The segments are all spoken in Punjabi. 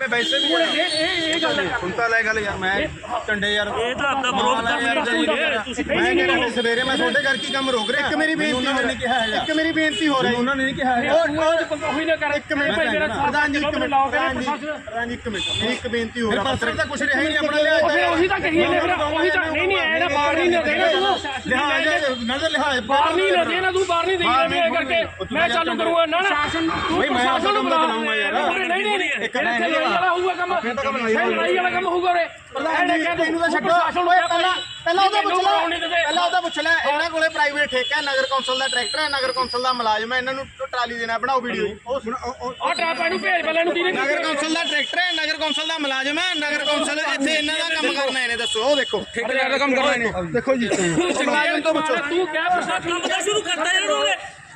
ਮੈਂ ਵੈਸੇ ਵੀ ਇਹ ਇਹ ਇਹ ਗੱਲ ਹੈ ਸੁਣਤਾ ਲੈ ਗੱਲ ਯਾਰ ਮੈਂ ਝੰਡੇ ਯਾਰ ਇਹ ਤਾਂ ਆਪਦਾ ਵਿਰੋਧ ਕਰਨ ਹੈ। ਤੁਸੀਂ ਮੈਂ ਕਹਿੰਦਾ ਸਵੇਰੇ ਮੈਂ ਤੁਹਾਡੇ ਕਰਕੇ ਹੀ ਕੰਮ ਰੋਕ ਰਿਹਾ? ਇੱਕ ਮੇਰੀ ਬੇਨਤੀ ਉਹਨਾਂ ਨੇ ਕਿਹਾ ਹੈਗਾ ਇੱਕ ਮੇਰੀ ਬੇਨਤੀ ਹੋ ਰਹੀ ਉਹਨਾਂ ਨੇ ਨਹੀਂ ਕਿਹਾ ਹੈਗਾ ਉਹ ਉਹੀ ਨਾ ਕਰ। ਇੱਕ ਮਿੰਟ ਪ੍ਰਧਾਨ ਜੀ ਇੱਕ ਮਿੰਟ ਪ੍ਰਧਾਨ ਜੀ ਪ੍ਰਧਾਨ ਜੀ ਇੱਕ ਮਿੰਟ। ਮੇਰੀ ਇੱਕ ਬੇਨਤੀ ਹੋ ਮੇਰੇ ਰਹੀ ਪਾਸ ਤਾਂ ਕੁਝ ਰਿਹਾ ਹੀ ਨਹੀਂ ਆਪਣਾ ਲਿਆ ਉਹ ਤਾਂ ਕਹੀ ਨੇ ਉਹੀ ਤਾਂ ਨਹੀਂ ਨਹੀਂ ਐ ਨਾ ਬਾਹਰ ਨਹੀਂ ਨਾ ਦੇਣਾ ਤੂੰ ਲਿਹਾਜ਼ ਨਜ਼ਰ ਲਿਹਾਜ਼ ਬਾਹਰ ਨਹੀਂ ਨਾ ਦੇਣਾ ਤੂੰ ਬਾਹਰ ਨਹੀਂ ਦੇਣਾ ਮੈਂ ਕਰਕੇ। ਮੈਂ ਚਾਲੂ ਕਰੂੰਗਾ ਨਾ ਨਾ। ਤੂੰ ਪ੍ਰਸ਼ਾਸਨ ਨੂੰ ਬੁਲਾ। ਨਹੀਂ ਨਹੀਂ ਨਹੀਂ ਇੱਕ ਲੜਾਈ ਵਾਲਾ ਹੋਊਗਾ ਕੰਮ। ਲੜਾਈ ਵਾਲਾ ਕੰਮ ਹੋਊਗਾ ਰੇ ਪ੍ਰਧਾਨ ਜੀ ਇਹਨੂੰ ਤਾਂ ਛੱਡੋ। ਪਹਿਲਾਂ ਪਹਿਲਾਂ ਉਹਦਾ ਪੁੱਛ ਲੈ ਪਹਿਲਾਂ ਉਹਦਾ ਪੁੱਛ ਲੈ ਇਹਨਾਂ ਕੋਲੇ ਪ੍ਰਾਈਵੇਟ ਠੇਕਾ ਹੈ ਨਗਰ ਕੌਂਸਲ ਦਾ ਟਰੈਕਟਰ ਹੈ ਨਗਰ ਕੌਂਸਲ ਦਾ ਮੁਲਾਜ਼ਮ ਹੈ ਇਹਨਾਂ ਨੂੰ ਟਰਾਲੀ ਦੇਣਾ ਬਣਾਓ ਵੀਡੀਓ ਉਹ ਸੁਣ ਉਹ- ਟਰਾਪਾ ਨੂੰ ਭੇਜ ਪਹਿਲਾਂ ਨੂੰ ਦੀਨੇ ਨਗਰ ਕੌਂਸਲ ਦਾ ਟਰੈਕਟਰ ਹੈ ਨਗਰ ਕੌਂਸਲ ਦਾ ਮੁਲਾਜ਼ਮ ਹੈ ਨਗਰ ਕੌਂਸਲ ਇੱਥੇ ਇਹਨਾਂ ਦਾ ਕੰਮ ਕਰਨਾ ਇਹਨੇ ਦੱਸੋ ਉਹ ਦੇਖੋ। ਠੇਕੇਦਾਰ ਦਾ ਕੰਮ ਕਰਨਾ ਇਹਨੇ ਦੇਖੋ ਜੀ। ਮੁਲਾਜ਼ਮ ਤੋਂ ਪੁੱਛੋ। ਤੂੰ ਕਹਿ ਪ੍ਰਸ਼ਾਸਨ ਕੰਮ ਤਾਂ ਸ਼ੁਰੂ ਕਰਤਾ ਇਹਨਾਂ ਨੂੰ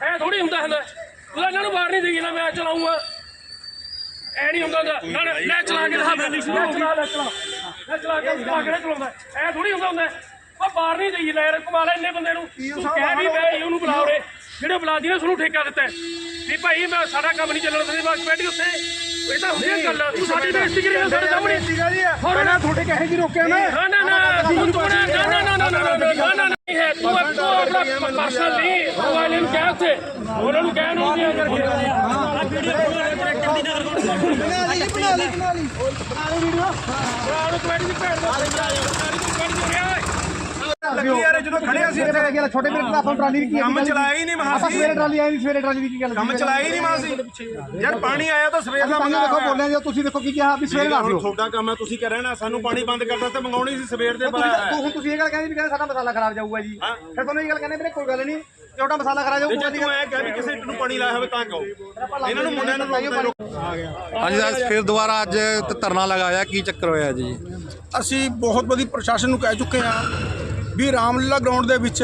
ਐ ਥੋੜੀ ਹੁੰਦਾ ਹੁੰਦਾ ਤੂੰ ਇਹਨਾਂ ਨੂੰ ਬਾਹਰ ਨਹੀਂ ਦੇਈ ਨਾ ਮੈਂ ਚਲਾਉਂਗਾ ਐ ਨਹੀਂ ਹੁੰਦਾ ਨਾ ਨਾ ਲੈ ਚਲਾ ਕੇ ਦਿਖਾ ਲੈ ਚਲਾ ਲੈ ਚਲਾ। ਲੈ ਚਲਾ ਕੇ ਚਲਾ ਕੇ ਚਲਾਉਂਦਾ ਐ ਥੋੜੀ ਹੁੰਦਾ ਹੁੰਦਾ ਉਹ ਬਾਹਰ ਨਹੀਂ ਦੇਈ ਲੈ ਕਮਾਲ ਇੰਨੇ ਬੰਦੇ ਨੂੰ ਤੂੰ ਕਹਿ ਵੀ ਮੈਂ ਉਹਨੂੰ ਬੁਲਾਓ ਰੇ ਜਿਹੜੇ ਬੁਲਾ ਜੀ ਨੇ ਤੁਹਾਨੂੰ ਠੇਕਾ ਦਿੱਤਾ। ਵੀ ਭਾਈ ਮੈਂ ਸਾਡਾ ਕੰਮ ਨਹੀਂ ਚੱਲਣ ਦਿੰਦੇ ਬਸ ਬੈਠੀ ਉੱਥੇ ਇਹ ਤਾਂ ਹੁੰਦੀ ਗੱਲ ਤੂੰ ਸਾਡੀ ਬੇਇੱਜ਼ਤੀ ਕਰੀ ਜਾਂਦਾ ਸਾਡੇ ਸਾਹਮਣੇ ਪਹਿਲਾਂ ਤੁਹਾਡੇ ਕਹੇ ਜੀ ਰੋਕਿਆ ਮੈਂ ਨਾ ਨਾ ਨਾ ਨਾ ਨਾ ਨਾ ਨਾ ਨਾ ਨਾ ਨਾ ਨਾ ਨਹੀਂ ਹੈ ਤੂੰ ਆਪਣਾ ਪਰਸਨਲ ਨਹੀਂ ਮੋਬਾਈਲ ਨੂੰ ਕਹਿ ਉੱਥੇ ਉਹਨਾਂ ਨੂੰ ਕਹਿ ਨੂੰ ਨਹੀਂ ਕਰਕੇ ਲੱਗੀ ਯਾਰ ਜਦੋਂ ਖੜਿਆ ਸੀ ਇੱਥੇ। ਛੋਟੇ ਟਰਾਲੀ ਦੀ ਕੀ ਕੰਮ ਚਲਾਇਆ ਹੀ ਨਹੀਂ ਆਪਾਂ ਮਹਾਸੀ ਸਵੇਰੇ ਟਰਾਲੀ ਆਈ ਨਹੀਂ ਸਵੇਰੇ ਟਰਾਲੀ ਦੀ ਕੀ ਗੱਲ ਕੰਮ ਚਲਾਇਆ ਹੀ ਨਹੀਂ ਮਹਾਸੀ ਯਾਰ ਪਾਣੀ ਆਇਆ ਤਾਂ ਸਵੇਰ ਦਾ ਤਾਂ ਮੰਗਾ ਦੇਖੋ ਬੋਲਿਆ ਜੀ ਤੁਸੀਂ ਦੇਖੋ ਕੀ ਕਿਹਾ ਵੀ ਸਵੇਰੇ ਤੁਹਾਡਾ ਕੰਮ ਹੈ ਤੁਸੀਂ ਕਹਿ ਨਾ ਸਾਨੂੰ ਪਾਣੀ ਬੰਦ ਕਰਦਾ ਤੇ ਮੰਗਾਉਣੀ ਸੀ ਸਵੇਰ ਦੇ ਹੁਣ ਤੁਸੀਂ ਇਹ ਗੱਲ ਕਹਿੰਦੇ ਵੀ ਕਹਿੰਦੇ ਸਾਡਾ ਮਸਾਲਾ ਖਰਾਬ ਜਾਊਗਾ ਜੀ। ਫਿਰ ਤੁਹਾਨੂੰ ਇਹ ਗੱਲ ਕਹਿੰਦੇ ਵੀਰੇ ਕੋਈ ਗੱਲ ਨਹੀਂ। ਤੁਹਾਡਾ ਮਸਾਲਾ ਖਰਾਬ ਜੇ ਜਾਊਗਾ ਤੂੰ ਐ ਕਹਿ ਵੀ ਕਿਸੇ ਨੂੰ ਪਾਣੀ ਲਾਇਆ ਹੋਵੇ ਤਾਂ ਕਹੋ ਇਹਨਾਂ ਨੂੰ ਮੁੰਡਿਆਂ ਨੂੰ ਰੋਕਦੇ ਰੋਕ ਹਾਂਜੀ ਅੱਜ ਫਿਰ ਦੁਬਾਰਾ ਅੱਜ ਧਰਨਾ ਲਗਾਇਆ ਕੀ ਚੱਕਰ ਹੋਇਆ ਜੀ? ਅਸੀਂ ਬਹੁਤ ਵਾਰੀ ਪ੍ਰਸ਼ਾਸਨ ਨੂੰ ਕਹਿ ਚੁੱਕੇ ਹਾਂ ਵੀ ਰਾਮਲੀਲਾ ਗਰਾਊਂਡ ਦੇ ਵਿੱਚ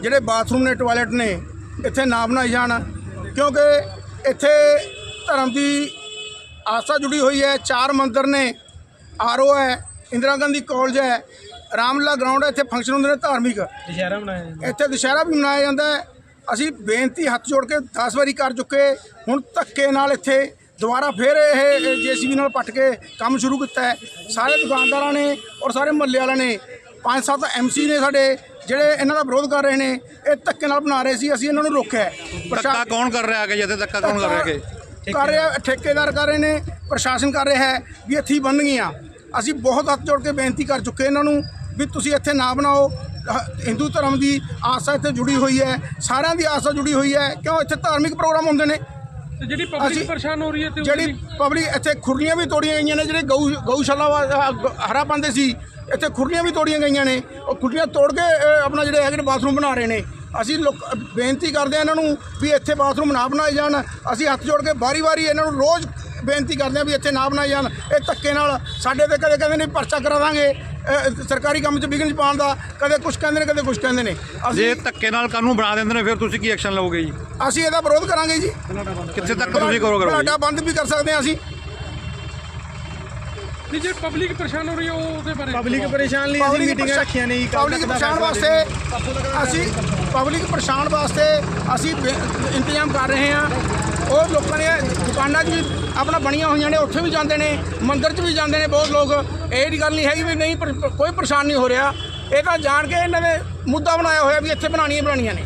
ਜਿਹੜੇ ਬਾਥਰੂਮ ਨੇ ਟਾਇਲਟ ਨੇ ਇੱਥੇ ਨਾ ਬਣਾਏ ਜਾਣ। ਕਿਉਂਕਿ ਇੱਥੇ ਧਰਮ ਦੀ ਆਸਥਾ ਜੁੜੀ ਹੋਈ ਹੈ ਚਾਰ ਮੰਦਰ ਨੇ ਆਰਓ ਹੈ ਇੰਦਰਾ ਗਾਂਧੀ ਕਾਲਜ ਹੈ ਰਾਮਲੀਲਾ ਗਰਾਊਂਡ ਹੈ ਇੱਥੇ ਫੰਕਸ਼ਨ ਹੁੰਦੇ ਨੇ ਧਾਰਮਿਕ। ਦੁਸ਼ਹਿਰਾ ਮਨਾਇਆ ਇੱਥੇ ਦੁਸ਼ਹਿਰਾ ਵੀ ਮਨਾਇਆ ਜਾਂਦਾ ਹੈ। ਅਸੀਂ ਬੇਨਤੀ ਹੱਥ ਜੋੜ ਕੇ 10 ਵਾਰੀ ਕਰ ਚੁੱਕੇ। ਹੁਣ ਧੱਕੇ ਨਾਲ ਇੱਥੇ ਦੁਬਾਰਾ ਫਿਰ ਇਹ ਜੀਸੀਬੀ ਨਾਲ ਪੱਟ ਕੇ ਕੰਮ ਸ਼ੁਰੂ ਕੀਤਾ ਹੈ। ਸਾਰੇ ਦੁਕਾਨਦਾਰਾਂ ਨੇ ਔਰ ਸਾਰੇ ਮਹੱਲੇ ਵਾਲਿਆਂ ਨੇ ਪੰਜ ਸੱਤ ਐਮਸੀ ਨੇ ਸਾਡੇ ਜਿਹੜੇ ਇਹਨਾਂ ਦਾ ਵਿਰੋਧ ਕਰ ਰਹੇ ਨੇ ਇਹ ਧੱਕੇ ਨਾਲ ਬਣਾ ਰਹੇ ਸੀ ਅਸੀਂ ਇਹਨਾਂ ਨੂੰ ਰੋਕਿਆ ਹੈ। ਧੱਕਾ ਪ੍ਰਸ਼ਾ- ਕੌਣ ਕਰ ਰਿਹਾ ਹੈ ਕਿ ਇੱਥੇ ਧੱਕਾ ਕੌਣ ਕਰ ਰਿਹਾ ਹੈ ਕਿ ਕਰ ਰਿਹਾ ਠੇਕੇਦਾਰ ਕਰ ਰਹੇ ਨੇ ਪ੍ਰਸ਼ਾਸਨ ਕਰ ਰਿਹਾ ਹੈ ਵੀ ਇੱਥੇ ਹੀ ਬਣਨਗੀਆਂ ਅਸੀਂ ਬਹੁਤ ਹੱਥ ਜੋੜ ਕੇ ਬੇਨਤੀ ਕਰ ਚੁੱਕੇ ਇਹਨਾਂ ਨੂੰ ਵੀ ਤੁਸੀਂ ਇੱਥੇ ਨਾ ਬਣਾਓ। ਹਿੰਦੂ ਧਰਮ ਦੀ ਆਸਾ ਇੱਥੇ ਜੁੜੀ ਹੋਈ ਹੈ। ਸਾਰਿਆਂ ਦੀ ਆਸਾ ਜੁੜੀ ਹੋਈ ਹੈ। ਕਿਉਂ ਇੱਥੇ ਧਾਰਮਿਕ ਪ੍ਰੋਗਰਾਮ ਹੁੰਦੇ ਨੇ? ਜਿਹੜੀ ਪਬਲਿਕ ਪਰੇਸ਼ਾਨ ਹੋ ਰਹੀ ਹੈ ਤੇ ਜਿਹੜੀ ਪਬਲਿਕ ਇੱਥੇ ਖੁਰਲੀਆਂ ਵੀ ਤੋੜੀਆਂ ਗਈਆਂ ਨੇ ਜਿਹੜੇ ਗਊ ਗਊਸ਼ਾਲਾ ਹਰਾ ਪਾਉਂਦੇ ਸੀ ਇੱਥੇ ਖੁਰਲੀਆਂ ਵੀ ਤੋੜੀਆਂ ਗਈਆਂ ਨੇ। ਉਹ ਖੁਰਲੀਆਂ ਤੋੜ ਕੇ ਆਪਣਾ ਜਿਹੜੇ ਹੈਗੇ ਬਾਥਰੂਮ ਬਣਾ ਰਹੇ ਨੇ। ਅਸੀਂ ਲੋਕ ਬੇਨਤੀ ਕਰਦੇ ਹਾਂ ਇਹਨਾਂ ਨੂੰ ਵੀ ਇੱਥੇ ਬਾਥਰੂਮ ਨਾ ਬਣਾਏ ਜਾਣ। ਅਸੀਂ ਹੱਥ ਜੋੜ ਕੇ ਵਾਰੀ-ਵਾਰੀ ਇਹਨਾਂ ਨੂੰ ਰੋਜ਼ ਬੇਨਤੀ ਕਰਦੇ ਹਾਂ ਵੀ ਇੱਥੇ ਨਾ ਬਣਾਏ ਜਾਣ। ਇਹ ਧੱਕੇ ਨਾਲ ਸਾਡੇ ਤੇ ਕਦੇ ਕਹਿੰਦੇ ਨੇ ਪਰਚਾ ਕਰਾ ਦਾਂਗੇ ਅਹ, ਸਰਕਾਰੀ ਕੰਮ 'ਚ ਵਿਘਨ ਪਾਉਣ ਦਾ ਕਦੇ ਕੁਝ ਕਹਿੰਦੇ ਨੇ ਕਦੇ ਕੁਝ ਕਹਿੰਦੇ ਨੇ। ਜੇ ਅਸੀਂ ਧੱਕੇ ਨਾਲ ਕਾਨੂੰਨ ਬਣਾ ਦਿੰਦੇ ਨੇ ਫਿਰ ਤੁਸੀਂ ਕੀ ਐਕਸ਼ਨ ਲਓਗੇ ਜੀ? ਅਸੀਂ ਇਹਦਾ ਵਿਰੋਧ ਕਰਾਂਗੇ ਜੀ। ਕਿੱਥੇ ਤੱਕ ਤੁਸੀਂ ਕਰੋਗੇ? ਜੀ? ਬਲਾਡਾ ਬੰਦ ਵੀ ਕਰ ਸਕਦੇ ਹਾਂ ਅਸੀਂ। ਨਹੀਂ ਜੇ ਪਬਲਿਕ ਪਰੇਸ਼ਾਨ ਹੋ ਰਹੀ ਹੈ ਉਹ ਉਹਦੇ ਬਾਰੇ ਪਬਲਿਕ ਪਰੇਸ਼ਾਨ ਲਈ ਅਸੀਂ ਮੀਟਿੰਗਾਂ ਰੱਖੀਆਂ ਨੇ ਜੀ ਪਬਲਿਕ ਪਰੇਸ਼ਾਨ ਵਾਸਤੇ ਅਸੀਂ ਪਬਲਿਕ ਪਰੇਸ਼ਾਨ ਵਾਸਤੇ ਅਸੀਂ ਇੰਤਜ਼ਾਮ ਕਰ ਰਹੇ ਹਾਂ। ਉਹ ਲੋਕਾਂ ਨੇ ਦੁਕਾਨਾਂ 'ਚ ਵੀ ਆਪਣਾ ਬਣੀਆਂ ਹੋਈਆਂ ਨੇ ਉੱਥੇ ਵੀ ਜਾਂਦੇ ਨੇ ਮੰਦਿਰ 'ਚ ਵੀ ਜਾਂਦੇ ਨੇ ਬਹੁਤ ਲੋਕ। ਇਹ ਦੀ ਗੱਲ ਨਹੀਂ ਹੈਗੀ ਵੀ ਨਹੀਂ ਪਰ- ਕੋਈ ਪਰੇਸ਼ਾਨ ਨਹੀਂ ਹੋ ਰਿਹਾ। ਇਹ ਤਾਂ ਜਾਣ ਕੇ ਇਹਨਾਂ ਨੇ ਮੁੱਦਾ ਬਣਾਇਆ ਹੋਇਆ ਵੀ ਇੱਥੇ ਬਣਾਉਣੀਆਂ ਹੀ ਬਣਾਉਣੀਆਂ ਨੇ।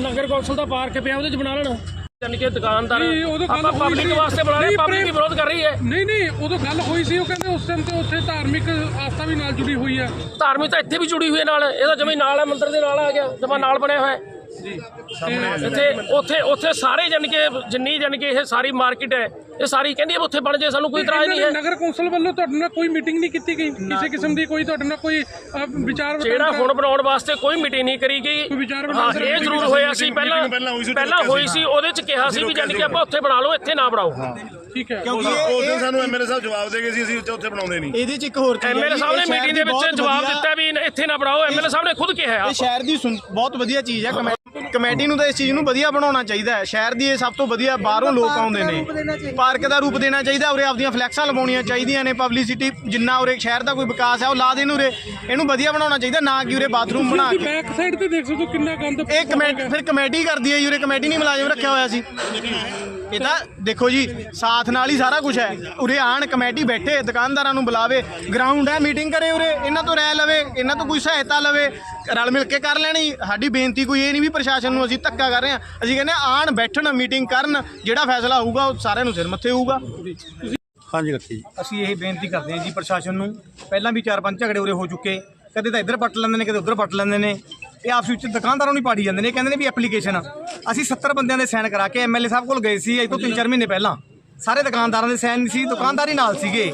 ਨਗਰ ਕੌਂਸਲ ਦਾ ਪਾਰਕ ਪਿਆ ਉਹਦੇ ਚ ਬਣਾ ਲੈਣ। ਯਾਨੀ ਕਿ ਦੁਕਾਨਦਾਰ ਨਹੀਂ, ਉਦੋਂ ਗੱਲ ਆਪਾਂ ਹੋਈ ਪਬਲਿਕ ਸੀ। ਵਾਸਤੇ ਬਣਾ ਰਹੇ ਨਹੀਂ, ਪਬਲਿਕ ਪ੍ਰੇਮ- ਵਿਰੋਧ ਕਰ ਰਹੀ ਹੈ। ਨਹੀਂ ਨਹੀਂ ਉਦੋਂ ਗੱਲ ਹੋਈ ਸੀ ਉਹ ਕਹਿੰਦੇ ਉਸ ਟਾਈਮ ਤੇ ਉੱਥੇ ਧਾਰਮਿਕ ਆਸਥਾ ਵੀ ਨਾਲ ਜੁੜੀ ਹੋਈ ਹੈ। ਧਾਰਮਿਕ ਤਾਂ ਇੱਥੇ ਵੀ ਜੁੜੀ ਹੋਈ ਹੈ ਨਾਲ ਇਹਦਾ ਜਮੀ ਨਾਲ ਹੈ ਮੰਦਿਰ ਦੇ ਨਾਲ ਆ ਗਿਆ ਜਮਾ ਨਾਲ ਬਣਿਆ ਹੋਇਆ ਹੈ। ਇੱਥੇ ਉੱਥੇ ਉੱਥੇ ਸਾਰੇ ਜਨ ਕੇ ਜਿੰਨੀ ਜਨ ਕੇ ਇਹ ਸਾਰੀ ਮਾਰਕੀਟ ਹੈ ਇਹ ਸਾਰੀ ਕਹਿੰਦੀ ਹੈ ਉੱਥੇ ਬਣ ਜੇ ਸਾਨੂੰ ਕੋਈ ਇਤਰਾਜ਼ ਨਹੀਂ ਹੈ। ਨਗਰ ਕੌਂਸਲ ਵੱਲੋਂ ਤੁਹਾਡੇ ਨਾਲ ਕੋਈ ਮੀਟਿੰਗ ਨਹੀਂ ਕੀਤੀ ਗਈ। ਕਿਸੇ ਕਿਸਮ ਦੀ ਕੋਈ ਤੁਹਾਡੇ ਨਾਲ ਕੋਈ ਵਿਚਾਰ ਜਿਹੜਾ ਹੁਣ ਬਣਾਉਣ ਵਾਸਤੇ ਕੋਈ ਮੀਟਿੰਗ ਨਹੀਂ ਕਰੀ ਗਈ ਹਾਂ ਇਹ ਜ਼ਰੂਰ ਹੋਇਆ ਸੀ। ਪਹਿਲਾਂ ਪਹਿਲਾਂ ਹੋਈ ਸੀ। ਉਹਦੇ ਚ ਕਿਹਾ ਸੀ ਵੀ ਜਨ ਕਿ ਆਪਾਂ ਉੱਥੇ ਬਣਾ ਲਓ ਇੱਥੇ ਨਾ ਬਣਾਓ। ਠੀਕ ਹੈ। ਕਿਉਂਕਿ ਉਸ ਦਿਨ ਸਾਨੂੰ ਐਮਐਲਏ ਸਾਹਿਬ ਜਵਾਬ ਦੇ ਗਏ ਸੀ ਅਸੀਂ ਉੱਥੇ ਬਣਾਉਂਦੇ ਨਹੀਂ। ਇਹਦੇ ਚ ਇੱਕ ਹੋਰ ਚੀਜ਼ ਐਮਐਲਏ ਸਾਹਿਬ ਨੇ ਮੀਟਿੰਗ ਦੀ ਵਿੱਚ ਜਵਾਬ ਦਿੱਤਾ ਵੀ ਇੱਥੇ ਨਾ ਬਣਾਓ ਐਮਐਲਏ ਸਾਹਿਬ ਨੇ ਖੁਦ ਕਿਹਾ ਹੈ ਇਹ ਸ਼ਹਿਰ ਦੀ ਸੁਣ- ਬਹੁਤ ਵਧੀਆ ਚੀਜ਼ ਹੈ ਕਮੇਟੀ ਨੂੰ ਤਾਂ ਇਸ ਚੀਜ਼ ਨੂੰ ਵਧੀਆ ਬਣਾਉਣਾ ਚਾਹੀਦਾ ਹੈ। ਸ਼ਹਿਰ ਦੀ ਇਹ ਸਭ ਤੋਂ ਵਧੀਆ ਬਾਹਰੋਂ ਲੋਕ ਆਉਂਦੇ ਨੇ। ਪਾਰਕ ਦਾ ਰੂਪ ਦੇਣਾ ਚਾਹੀਦਾ ਉਰੇ ਆਪਦੀਆਂ ਫਲੈਕਸਾਂ ਲਵਾਉਣੀਆਂ ਚਾਹੀਦੀਆਂ ਨੇ ਪਬਲਿਸਿਟੀ ਜਿੰਨਾ ਉਰੇ ਸ਼ਹਿਰ ਦਾ ਕੋਈ ਵਿਕਾਸ ਹੈ ਉਹ ਲਾ ਦੇਣ ਉਰੇ। ਇਹਨੂੰ ਵਧੀਆ ਬਣਾਉਣਾ ਚਾਹੀਦਾ ਨਾ ਕਿ ਉਰੇ ਬਾਥਰੂਮ ਬਣਾ ਕੇ। ਬੈਕ ਸਾਈਡ ਤੇ ਦੇਖ ਸਕਦੇ ਹੋ ਕਿੰਨਾ ਗੰਦ ਇਹ ਕਮੇਟੀ ਫਿਰ ਕਮੇਟੀ ਕਰਦੀ ਹੈ ਜੀ ਉਰੇ ਕਮੇਟੀ ਨਹੀਂ ਮੁਲਾਜ਼ਮ ਰੱਖਿਆ ਹੋਇਆ ਸੀ। ਇਹ ਤਾਂ ਦੇਖੋ ਜੀ ਸਾਥ ਨਾਲ ਹੀ ਸਾਰਾ ਕੁਝ ਹੈ। ਉਰੇ ਆਣ ਕਮੇਟੀ ਬੈਠੇ ਦੁਕਾਨਦਾਰਾਂ ਨੂੰ ਬੁਲਾਵੇ ਗਰਾਊਂਡ ਹੈ ਮੀਟਿੰਗ ਕਰੇ ਉਰੇ ਇਹਨਾਂ ਤੋਂ ਰਾਇ ਲਵੇ ਇਹਨਾਂ ਤੋਂ ਕੋਈ ਸਹਾਇਤਾ ਲਵੇ ਰਲ ਮਿਲ ਕੇ ਕਰ ਲੈਣੀ। ਸਾਡੀ ਬੇਨਤੀ ਕੋਈ ਇਹ ਨਹੀਂ ਵੀ ਪ੍ਰਸ਼ਾਸਨ ਨੂੰ ਅਸੀਂ ਧੱਕਾ ਕਰ ਰਹੇ ਹਾਂ। ਅਸੀਂ ਕਹਿੰਦੇ ਹਾਂ ਆਣ ਬੈਠਣ ਮੀਟਿੰਗ ਕਰਨ ਜਿਹੜਾ ਫੈਸਲਾ ਹੋਊਗਾ ਉਹ ਸਾਰਿਆਂ ਨੂੰ ਸਿਰ ਮੱਥੇ ਹੋਊਗਾ। ਹਾਂਜੀ ਰੱਖੀ ਜੀ। ਅਸੀਂ ਇਹ ਬੇਨਤੀ ਕਰਦੇ ਹਾਂ ਜੀ ਪ੍ਰਸ਼ਾਸਨ ਨੂੰ ਪਹਿਲਾਂ ਵੀ ਚਾਰ ਪੰਜ ਝਗੜੇ ਉਰੇ ਹੋ ਚੁੱਕੇ। ਕਦੇ ਤਾਂ ਇੱਧਰ ਪੱਟ ਲੈਂਦੇ ਨੇ ਕਦੇ ਉੱਧਰ ਪੱਟ ਲੈਂਦੇ ਨੇ। ਇਹ ਆਪਸ ਵਿੱਚ ਦੁਕਾਨਦਾਰਾਂ ਨੂੰ ਹੀ ਪਾੜੀ ਜਾਂਦੇ ਨੇ। ਇਹ ਕਹਿੰਦੇ ਨੇ ਵੀ ਐਪਲੀਕੇਸ਼ਨ ਅਸੀਂ 70 ਬੰਦਿਆਂ ਦੇ ਸਾਈਨ ਕਰਾ ਕੇ ਐਮਐਲਏ ਸਾਹਿਬ ਕੋਲ ਗਏ ਸੀ, ਅੱਜ ਤੋਂ 3-4 ਮਹੀਨੇ ਪਹਿਲਾਂ। ਸਾਰੇ ਦੁਕਾਨਦਾਰਾਂ ਦੇ ਸਾਈਨ ਸੀ, ਦੁਕਾਨਦਾਰ ਹੀ ਨਾਲ ਸੀਗੇ।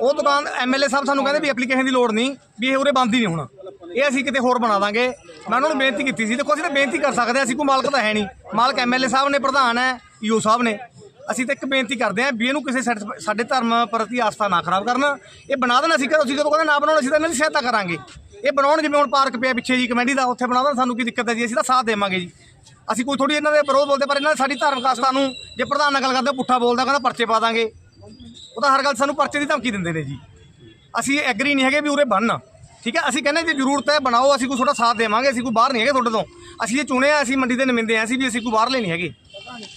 ਉਹ ਦੁਕਾਨ ਐਮਐਲਏ ਸਾਹਿਬ ਸਾਨੂੰ ਕਹਿੰਦੇ ਵੀ ਐਪਲੀਕੇਸ਼ਨ ਦੀ ਲੋੜ ਨਹੀਂ, ਵੀ ਇਹ ਉਰੇ ਬੰਦ ਹੀ ਨਹੀਂ ਹੋਣਾ। ਇਹ ਅਸੀਂ ਕਿਤੇ ਹੋਰ ਬਣਾ ਦਾਂਗੇ। ਮੈਂ ਉਹਨਾਂ ਨੂੰ ਬੇਨਤੀ ਕੀਤੀ ਸੀ, ਦੇਖੋ ਅਸੀਂ ਤਾਂ ਬੇਨਤੀ ਕਰ ਸਕਦੇ ਹਾਂ, ਅਸੀਂ ਕੋਈ ਮਾਲਕ ਤਾਂ ਹੈ ਨਹੀਂ। ਮਾਲਕ ਐਮਐਲਏ ਸਾਹਿਬ ਨੇ, ਪ੍ਰਧਾਨ ਹੈ, ਈਓ ਸਾਹਿਬ ਨੇ। ਅਸੀਂ ਤਾਂ ਇੱਕ ਬੇਨਤੀ ਕਰਦੇ ਹਾਂ ਵੀ ਇਹਨੂੰ ਕਿਸੇ ਸਾਡੇ ਧਰਮ ਪ੍ਰਤੀ ਆਸਥਾ ਨਾ ਖਰਾਬ ਕਰਨਾ। ਇਹ ਬਣਾ ਦੇਣਾ ਸੀ ਕਰੋ ਅਸੀਂ ਜਦੋਂ ਕਹਿੰਦੇ ਨਾ ਬਣਾਉਣਾ ਅਸੀਂ ਤਾਂ ਇਹਨਾਂ ਦੀ ਸਹਾਇਤਾ ਕਰਾਂਗੇ। ਇਹ ਬਣਾਉਣ ਜਿਵੇਂ ਹੁਣ ਪਾਰਕ ਪਿਆ ਪਿੱਛੇ ਜੀ ਕਮੇਟੀ ਦਾ, ਉੱਥੇ ਬਣਾ ਦੇਣ ਸਾਨੂੰ ਕੀ ਦਿੱਕਤ ਹੈ ਜੀ? ਅਸੀਂ ਤਾਂ ਸਾਥ ਦੇਵਾਂਗੇ ਜੀ। ਅਸੀਂ ਕੋਈ ਥੋੜੀ ਇਹਨਾਂ ਦੇ ਵਿਰੋਧ ਬੋਲਦੇ, ਪਰ ਇਹਨਾਂ ਨੇ ਸਾਡੀ ਧਾਰਮਿਕ ਆਸਥਾ ਨੂੰ ਜੇ ਪ੍ਰਧਾਨ ਨਾਲ ਗੱਲ ਕਰਦੇ ਪੁੱਠਾ ਬੋਲਦਾ, ਕਹਿੰਦਾ ਪਰਚੇ ਪਾ ਦਾਂਗੇ। ਉਹ ਤਾਂ ਹਰ ਗੱਲ ਸਾਨੂੰ ਪਰਚੇ ਦੀ ਧਮਕੀ ਦਿੰਦੇ ਨੇ ਜੀ। ਅਸੀਂ ਐਗਰੀ ਨਹੀਂ ਹੈਗੇ ਵੀ ਉਰੇ ਬਣਨ। ਠੀਕ ਹੈ? ਅਸੀਂ ਕਹਿੰਦੇ ਜੇ, ਜ਼ਰੂਰਤ ਹੈ, ਬਣਾਓ, ਅਸੀਂ ਕੋਈ ਤੁਹਾਡਾ ਸਾਥ ਦੇਵਾਂਗੇ, ਅਸੀਂ ਕੋਈ ਬਾਹਰ ਨਹੀਂ ਹੈਗੇ ਤੁਹਾਡੇ ਤੋਂ। ਅਸੀਂ ਇਹ ਚੁਣੇ ਆ, ਅਸੀਂ ਮੰਡੀ ਦੇ ਨਮਿੰਦੇ ਆ, ਅਸੀਂ ਵੀ ਅਸੀਂ ਕੋਈ ਬਾਹਰਲੇ ਨਹੀਂ ਹੈਗੇ।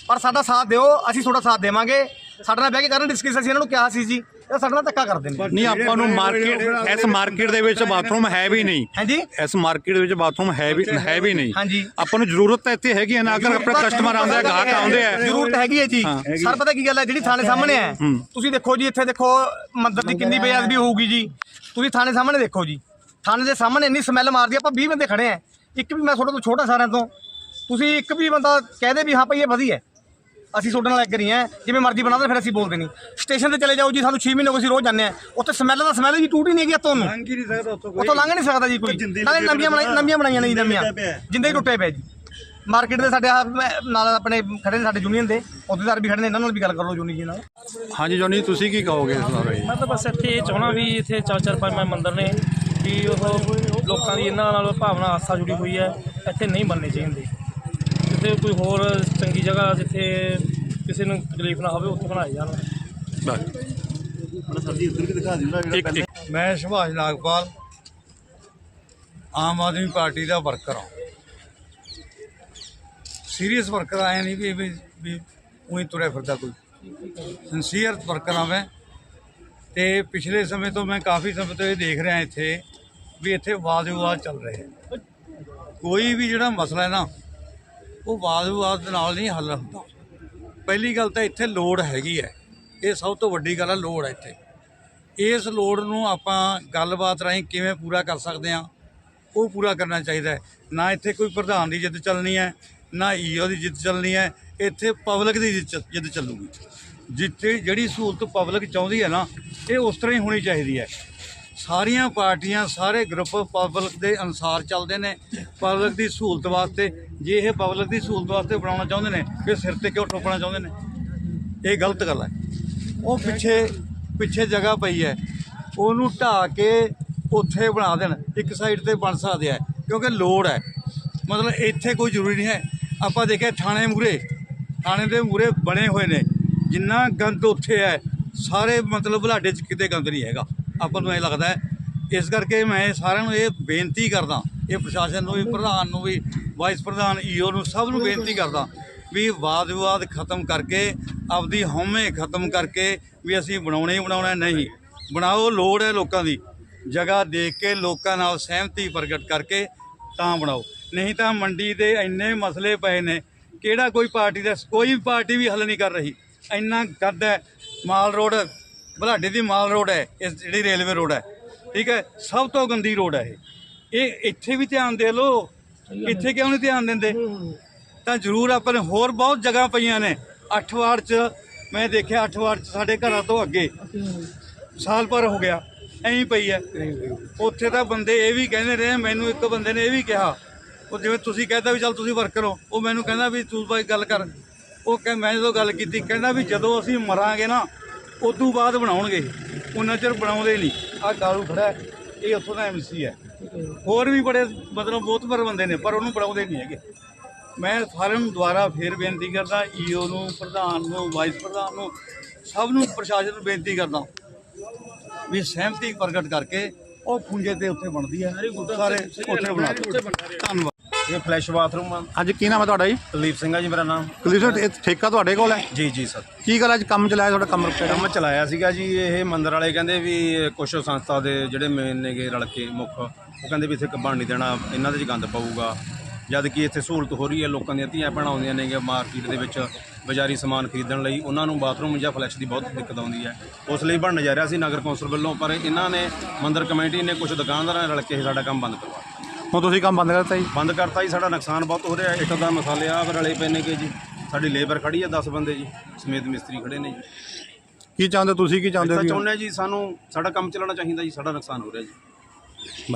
ਪਰ ਸਾਡਾ ਸਾਥ ਦਿਓ, ਅਸੀਂ ਤੁਹਾਡਾ ਸਾਥ ਦੇਵਾਂਗੇ। ਸਾਡੇ ਨਾਲ ਬਹਿ ਕੇ ਕਰਨ ਡਿਸਕਸ ਅਸੀਂ ਇਹਨਾਂ ਨੂੰ ਕਿਹਾ ਸੀ ਜੀ। ਇਹ ਸਾਡੇ ਨਾਲ ਧੱਕਾ ਕਰਦੇ ਨੇ। ਨਹੀਂ ਆਪਾਂ ਨੂੰ ਮਾਰਕੀਟ ਇਸ ਮਾਰਕੀਟ ਦੇ ਵਿੱਚ ਬਾਥਰੂਮ ਹੈ ਵੀ ਨਹੀਂ। ਹਾਂਜੀ। ਇਸ ਮਾਰਕੀਟ ਦੇ ਵਿੱਚ ਬਾਥਰੂਮ ਹੈ ਵੀ ਹੈ ਵੀ ਨਹੀਂ। ਹਾਂਜੀ। ਆਪਾਂ ਨੂੰ ਜ਼ਰੂਰਤ ਤਾਂ ਇੱਥੇ ਹੈਗੀ ਹੈ ਨਾ ਅਗਰ ਆਪਣੇ ਕਸਟਮਰ ਆਉਂਦੇ ਆ ਗਾਹਕ ਆਉਂਦੇ ਆ ਜ਼ਰੂਰਤ ਹੈਗੀ ਹੈ ਜੀ ਸਰ ਪਤਾ ਕੀ ਗੱਲ ਹੈ? ਜਿਹੜੀ ਥਾਣੇ ਸਾਹਮਣੇ ਹੈ ਤੁਸੀਂ ਦੇਖੋ ਜੀ ਇੱਥੇ ਦੇਖੋ ਮੰਦਰ ਦੀ ਕਿੰਨੀ ਬੇਅਦਬੀ ਹੋਊਗੀ ਜੀ। ਤੁਸੀਂ ਥਾਣੇ ਸਾਹਮਣੇ ਦੇਖੋ ਜੀ। ਥਾਣੇ ਦੇ ਸਾਹਮਣੇ ਇੰਨੀ ਸਮੈਲ ਮਾਰਦੀ ਆ, ਆਪਾਂ 20 ਬੰਦੇ ਖੜੇ ਆ ਇੱਕ ਵੀ ਮੈਂ ਤੁਹਾਡੇ ਤੋਂ ਛੋਟਾ ਸਾਰਿਆਂ ਤੋਂ। ਤੁਸੀਂ ਇੱਕ ਵੀ ਬੰਦਾ ਕਹਦੇ ਵੀ ਹਾਂ ਭਾਈ ਇਹ ਵਧੀਆ ਹੈ। ਅਸੀਂ ਤੁਹਾਡੇ ਨਾਲ ਐਗਰੀ ਹਾਂ ਜਿਵੇਂ ਮਰਜ਼ੀ ਬਣਾ ਦੇ ਫਿਰ ਅਸੀਂ ਬੋਲਦੇ ਨਹੀਂ। ਸਟੇਸ਼ਨ ਤੇ ਚਲੇ ਜਾਓ ਜੀ ਸਾਨੂੰ 6 ਮਹੀਨੇ ਹੋ ਗਏ ਅਸੀਂ ਰੋਜ਼ ਜਾਂਦੇ ਆ ਉੱਥੇ ਸਮੈਲ ਦਾ ਸਮੈਲ ਜੀ ਟੂਟ ਹੀ ਨਹੀਂ ਹੈਗੀ ਤੁਹਾਨੂੰ ਲੰਘ ਹੀ ਨਹੀਂ ਸਕਦਾ ਉੱਥੋਂ ਲੰਘ ਨਹੀਂ ਸਕਦਾ ਜੀ ਕੋਈ। ਨਾਲੇ ਨਵੀਆਂ ਬਣਾਈ ਨਵੀਆਂ ਬਣਾਈਆਂ ਨੇ ਜੀ ਨਵੀਆਂ। ਜਿੰਦੇ ਹੀ ਟੁੱਟੇ ਪਏ ਜੀ। ਮਾਰਕੀਟ ਦੇ ਸਾਡੇ ਨਾਲ ਆਪਣੇ ਖੜੇ ਨੇ ਸਾਡੇ ਯੂਨੀਅਨ ਦੇ। ਅਹੁਦੇਦਾਰ ਵੀ ਖੜੇ ਨੇ ਇਹਨਾਂ ਨਾਲ ਵੀ ਗੱਲ ਕਰ ਲਓ ਯੂਨੀਅਨ ਜੀ ਨਾਲ। ਹਾਂਜੀ ਜੋਨੀ ਤੁਸੀਂ ਕੀ ਕਹੋਗੇ ਇਸ ਬਾਰੇ? ਮੈਂ ਤਾਂ ਬਸ ਇੱਥੇ ਇਹ ਚਾਹਣਾ ਵੀ ਇੱਥੇ ਚਾਰ ਚਾਰ ਪੰਜ ਪੰਜ ਮੰਦਿਰ ਨੇ ਵੀ ਉਹ ਲੋਕਾਂ ਦੀ ਇਹਨਾਂ ਨਾਲ ਭਾਵਨਾ ਆਸਥਾ ਜੁੜੀ ਹੋਈ ਹੈ। ਇੱਥੇ ਨਹੀਂ ਬਣਨੇ ਚਾਹੀਦੇ। ਜਿੱਥੇ ਕੋਈ ਹੋਰ ਚੰਗੀ ਜਗ੍ਹਾ ਜਿੱਥੇ ਕਿਸੇ ਨੂੰ ਤਕਲੀਫ ਨਾ ਹੋਵੇ ਉੱਥੇ ਬਣਾਏ ਜਾਣ। ਮੈਂ ਸੁਭਾਸ਼ ਨਾਗਪਾਲ ਆਮ ਆਦਮੀ ਪਾਰਟੀ ਦਾ ਵਰਕਰ ਹਾਂ। ਸੀਰੀਅਸ ਵਰਕਰ ਆਇਆ ਨਹੀਂ ਵੀ ਵੀ ਵੀ ਉਹੀ ਤੁਰਿਆ ਫਿਰਦਾ ਕੋਈ। ਸਿੰਸੀਅਰ ਵਰਕਰ ਹਾਂ ਮੈਂ। ਤੇ ਪਿਛਲੇ ਸਮੇਂ ਤੋਂ ਮੈਂ ਕਾਫੀ ਸਮੇਂ ਤੋਂ ਇਹ ਦੇਖ ਰਿਹਾ ਇੱਥੇ ਵੀ ਇੱਥੇ ਵਾਦ ਵਿਵਾਦ ਚੱਲ ਰਹੇ ਹੈ ਕੋਈ ਵੀ ਜਿਹੜਾ ਮਸਲਾ ਹੈ ਨਾ ਉਹ ਵਾਦ ਵਿਵਾਦ ਦੇ ਨਾਲ ਨਹੀਂ ਹੱਲ ਹੁੰਦਾ। ਪਹਿਲੀ ਗੱਲ ਤਾਂ ਇੱਥੇ ਲੋੜ ਹੈਗੀ ਹੈ। ਇਹ ਸਭ ਤੋਂ ਵੱਡੀ ਗੱਲ ਹੈ ਲੋੜ ਹੈ ਇੱਥੇ। ਇਸ ਲੋੜ ਨੂੰ ਆਪਾਂ ਗੱਲਬਾਤ ਰਾਹੀਂ ਕਿਵੇਂ ਪੂਰਾ ਕਰ ਸਕਦੇ ਹਾਂ, ਉਹ ਪੂਰਾ ਕਰਨਾ ਚਾਹੀਦਾ ਹੈ। ਨਾ ਇੱਥੇ ਕੋਈ ਪ੍ਰਧਾਨ ਦੀ ਜਿੱਦ ਚੱਲਣੀ ਹੈ, ਨਾ ਈਓ ਦੀ ਜਿੱਦ ਚੱਲਣੀ ਹੈ, ਇੱਥੇ ਪਬਲਿਕ ਦੀ ਜਿੱਦ ਜਿੱਦ ਚੱਲੂਗੀ। ਜਿੱਥੇ ਜਿਹੜੀ ਸਹੂਲਤ ਪਬਲਿਕ ਚਾਹੁੰਦੀ ਹੈ ਨਾ, ਇਹ ਉਸ ਤਰ੍ਹਾਂ ਹੀ ਹੋਣੀ ਚਾਹੀਦੀ ਹੈ। ਸਾਰੀਆਂ ਪਾਰਟੀਆਂ, ਸਾਰੇ ਗਰੁੱਪ ਪਬਲਿਕ ਦੇ ਅਨੁਸਾਰ ਚੱਲਦੇ ਨੇ। ਪਬਲਿਕ ਦੀ ਸਹੂਲਤ ਵਾਸਤੇ, ਜੇ ਇਹ ਪਬਲਿਕ ਦੀ ਸਹੂਲਤ ਵਾਸਤੇ ਬਣਾਉਣਾ ਚਾਹੁੰਦੇ ਨੇ, ਫਿਰ ਸਿਰ ਤੇ ਕਿਉਂ ਠੋਕਣਾ ਚਾਹੁੰਦੇ ਨੇ? ਇਹ ਗਲਤ ਗੱਲ ਹੈ। ਉਹ ਪਿੱਛੇ ਪਿੱਛੇ ਜਗ੍ਹਾ ਪਈ ਹੈ। ਉਹਨੂੰ ਢਾ ਕੇ ਉੱਥੇ ਬਣਾ ਦੇਣ। ਇੱਕ ਸਾਈਡ ਤੇ ਬਣ ਸਕਦੇ ਆ, ਕਿਉਂਕਿ ਲੋੜ ਹੈ। ਮਤਲਬ ਇੱਥੇ ਕੋਈ ਜ਼ਰੂਰੀ ਨਹੀਂ ਹੈ। ਆਪਾਂ ਦੇਖਿਆ ਥਾਣੇ ਮੂਰੇ ਥਾਣੇ ਦੇ ਮੂਰੇ ਬਣੇ ਹੋਏ ਨੇ। ਜਿੰਨਾ ਗੰਦ ਉੱਥੇ ਹੈ, ਸਾਰੇ ਮਤਲਬ ਬੁਲਾਡੇ 'ਚ ਕਿਤੇ ਗੰਦ ਨਹੀਂ ਹੈਗਾ। ਆਪਾਂ ਨੂੰ ਇਹ ਲੱਗਦਾ ਹੈ। ਇਸ ਕਰਕੇ ਮੈਂ ਸਾਰਿਆਂ ਨੂੰ ਇਹ ਬੇਨਤੀ ਕਰਦਾ, ਇਹ ਪ੍ਰਸ਼ਾਸਨ ਨੂੰ ਵੀ, ਪ੍ਰਧਾਨ ਨੂੰ ਵੀ ਵਾਈਸ ਪ੍ਰਧਾਨ ਈਓ ਨੂੰ ਸਭ ਨੂੰ ਬੇਨਤੀ ਕਰਦਾ ਵੀ ਵਾਦ ਵਿਵਾਦ ਖਤਮ ਕਰਕੇ, ਆਪਦੀ ਹਉਮੈ ਖਤਮ ਕਰਕੇ ਵੀ ਅਸੀਂ ਬਣਾਉਣਾ ਹੀ ਬਣਾਉਣਾ ਨਹੀਂ। ਬਣਾਓ, ਲੋੜ ਹੈ ਲੋਕਾਂ ਦੀ। ਜਗ੍ਹਾ ਦੇਖ ਕੇ ਲੋਕਾਂ ਨਾਲ ਸਹਿਮਤੀ ਪ੍ਰਗਟ ਕਰਕੇ ਤਾਂ ਬਣਾਓ। ਨਹੀਂ ਤਾਂ ਮੰਡੀ ਦੇ ਇੰਨੇ ਮਸਲੇ ਪਏ ਨੇ, ਕਿਹੜਾ ਕੋਈ ਪਾਰਟੀ ਦਾ, ਕੋਈ ਵੀ ਪਾਰਟੀ ਵੀ ਹੱਲ ਨਹੀਂ ਕਰ ਰਹੀ। ਇੰਨਾ ਗੱਦ ਹੈ, ਮਾਲ ਰੋਡ ਬਲਾਡੇ ਦੀ ਮਾਲ ਰੋਡ ਹੈ, ਇਸ ਜਿਹੜੀ ਰੇਲਵੇ ਰੋਡ ਹੈ। ਠੀਕ ਹੈ, ਸਭ ਤੋਂ ਗੰਦੀ ਰੋਡ ਹੈ ਇਹ। ਇਹ ਇੱਥੇ ਵੀ ਧਿਆਨ ਦੇ ਲਓ, ਇੱਥੇ ਕਿਉਂ ਨਹੀਂ ਧਿਆਨ ਦਿੰਦੇ? ਤਾਂ ਜ਼ਰੂਰ ਆਪਾਂ ਨੇ ਹੋਰ ਬਹੁਤ ਜਗ੍ਹਾ ਪਈਆਂ ਨੇ। ਅੱਠ ਵਾਰ ਚ, ਮੈਂ ਦੇਖਿਆ ਅੱਠ ਵਾਰ ਚ ਸਾਡੇ ਘਰਾਂ ਤੋਂ ਅੱਗੇ। ਸਾਲ ਭਰ ਹੋ ਗਿਆ, ਐਂ ਪਈ ਹੈ। ਉੱਥੇ ਤਾਂ ਬੰਦੇ ਇਹ ਵੀ ਕਹਿੰਦੇ ਰਹੇ, ਮੈਨੂੰ ਇੱਕ ਬੰਦੇ ਨੇ ਇਹ ਵੀ ਕਿਹਾ, ਉਹ ਜਿਵੇਂ ਤੁਸੀਂ ਕਹਿੰਦਾ ਵੀ ਚੱਲ ਤੁਸੀਂ ਵਰਕਰ ਹੋ ਉਹ ਮੈਨੂੰ ਕਹਿੰਦਾ ਵੀ ਤੂੰ ਭਾਈ ਗੱਲ ਕਰ। ਉਹ ਕਹ, ਮੈਂ ਜਦੋਂ ਗੱਲ ਕੀਤੀ, ਕਹਿੰਦਾ ਵੀ ਜਦੋਂ ਅਸੀਂ ਮਰਾਂਗੇ ਨਾ ਉਦੋਂ ਬਾਅਦ ਬਣਾਉਣਗੇ। ਉਹਨਾਂ ਚਿਰ ਬਣਾਉਂਦੇ ਨਹੀਂ। ਆ ਗਾਲੂ ਖੜਾ ਇਹ ਉੱਥੋਂ ਦਾ ਐਮਸੀ ਹੈ। ਹੋਰ ਵੀ ਬੜੇ ਮਤਲਬ ਬਹੁਤ ਪਰ ਬੰਦੇ ਨੇ ਪਰ ਉਹਨੂੰ ਬਣਾਉਂਦੇ ਨਹੀਂ ਹੈਗੇ। ਮੈਂ ਸਾਰਿਆਂ ਨੂੰ ਦੁਬਾਰਾ ਫੇਰ ਬੇਨਤੀ ਕਰਦਾ ਈਓ ਨੂੰ ਪ੍ਰਧਾਨ ਨੂੰ ਵਾਈਸ ਪ੍ਰਧਾਨ ਨੂੰ ਸਭ ਨੂੰ ਪ੍ਰਸ਼ਾਸਨ ਨੂੰ ਬੇਨਤੀ ਕਰਦਾ ਵੀ ਸਹਿਮਤੀ ਪ੍ਰਗਟ ਕਰਕੇ ਉਹ ਪੁੰਜੇ ਤੇ ਉੱਥੇ ਬਣਦੀ ਹੈ। ਸਾਰੇ ਉੱਥੇ ਬਣਾ ਧੰਨਵਾਦ। ਇਹ ਫਲੈਸ਼ ਬਾਥਰੂਮ ਆ। ਅੱਜ ਕੀ ਨਾਮ ਹੈ ਤੁਹਾਡਾ ਜੀ? ਕੁਲਦੀਪ ਸਿੰਘ ਆ ਜੀ ਮੇਰਾ ਨਾਮ। ਕੁਲਦੀਪ ਸਿੰਘ ਇਹ ਠੇਕਾ ਤੁਹਾਡੇ ਕੋਲ ਹੈ? ਜੀ ਜੀ ਸਰ। ਕੀ ਗੱਲ ਅੱਜ ਕੰਮ ਚਲਾਇਆ ਤੁਹਾਡਾ ਕੰਮ ਰੁਕਿਆ? ਕੰਮ ਚਲਾਇਆ ਸੀਗਾ ਜੀ ਇਹ ਮੰਦਰ ਵਾਲੇ ਕਹਿੰਦੇ ਵੀ ਕੁਝ ਸੰਸਥਾ ਦੇ ਜਿਹੜੇ ਮੇਨ ਨੇਗੇ ਰਲ ਕੇ ਮੁੱਖ ਉਹ ਕਹਿੰਦੇ ਵੀ ਇੱਥੇ ਬਣ ਨਹੀਂ ਦੇਣਾ ਇਹਨਾਂ ਦੇ ਚ ਗੰਦ ਪਊਗਾ। ਜਦ ਕਿ ਇੱਥੇ ਸਹੂਲਤ ਹੋ ਰਹੀ ਹੈ ਲੋਕਾਂ ਦੀਆਂ ਧੀਆਂ ਭੈਣਾਂ ਆਉਂਦੀਆਂ ਨੇਗੀਆਂ ਮਾਰਕੀਟ ਦੇ ਵਿੱਚ ਬਾਜ਼ਾਰੀ ਸਮਾਨ ਖਰੀਦਣ ਲਈ। ਉਹਨਾਂ ਨੂੰ ਬਾਥਰੂਮ ਜਾਂ ਫਲੈਸ਼ ਦੀ ਬਹੁਤ ਦਿੱਕਤ ਆਉਂਦੀ ਹੈ। ਉਸ ਲਈ ਬਣਨ ਜਾ ਰਿਹਾ ਸੀ ਨਗਰ ਕੌਂਸਲ ਵੱਲੋਂ ਪਰ ਇਹਨਾਂ ਨੇ ਮੰਦਰ ਕਮੇਟੀ ਨੇ ਕੁਝ ਦੁਕਾਨਦਾਰਾਂ ਨਾਲ ਰਲ ਕੇ ਇਹ ਸਾਡਾ ਕੰਮ ਬੰਦ ਕਰਵਾ ਦਿੱਤਾ। ਹੁਣ ਤੁਸੀਂ ਕੰਮ ਬੰਦ ਕਰ ਦਿੱਤਾ ਜੀ? ਬੰਦ ਕਰਤਾ ਜੀ ਸਾਡਾ ਨੁਕਸਾਨ ਬਹੁਤ ਹੋ ਰਿਹਾ। ਇੱਟ ਦਾ ਮਸਾਲੇ ਆ ਰਲੇ ਪਏ ਨੇਗੇ ਜੀ ਸਾਡੀ ਲੇਬਰ ਖੜੀ ਆ 10 ਬੰਦੇ ਜੀ ਸਮੇਤ ਮਿਸਤਰੀ ਖੜੇ ਨੇ ਜੀ। ਕੀ ਚਾਹੁੰਦੇ? ਤੁਸੀਂ ਕੀ ਚਾਹੁੰਦੇ ਅਸੀਂ ਹੋ ਤਾਂ ਚਾਹੁੰਦੇ ਹਾਂ ਜੀ ਸਾਨੂੰ ਸਾਡਾ ਕੰਮ ਚੱਲਣਾ ਚਾਹੀਦਾ ਜੀ ਸਾਡਾ ਨੁਕਸਾਨ ਹੋ ਰਿਹਾ ਜੀ।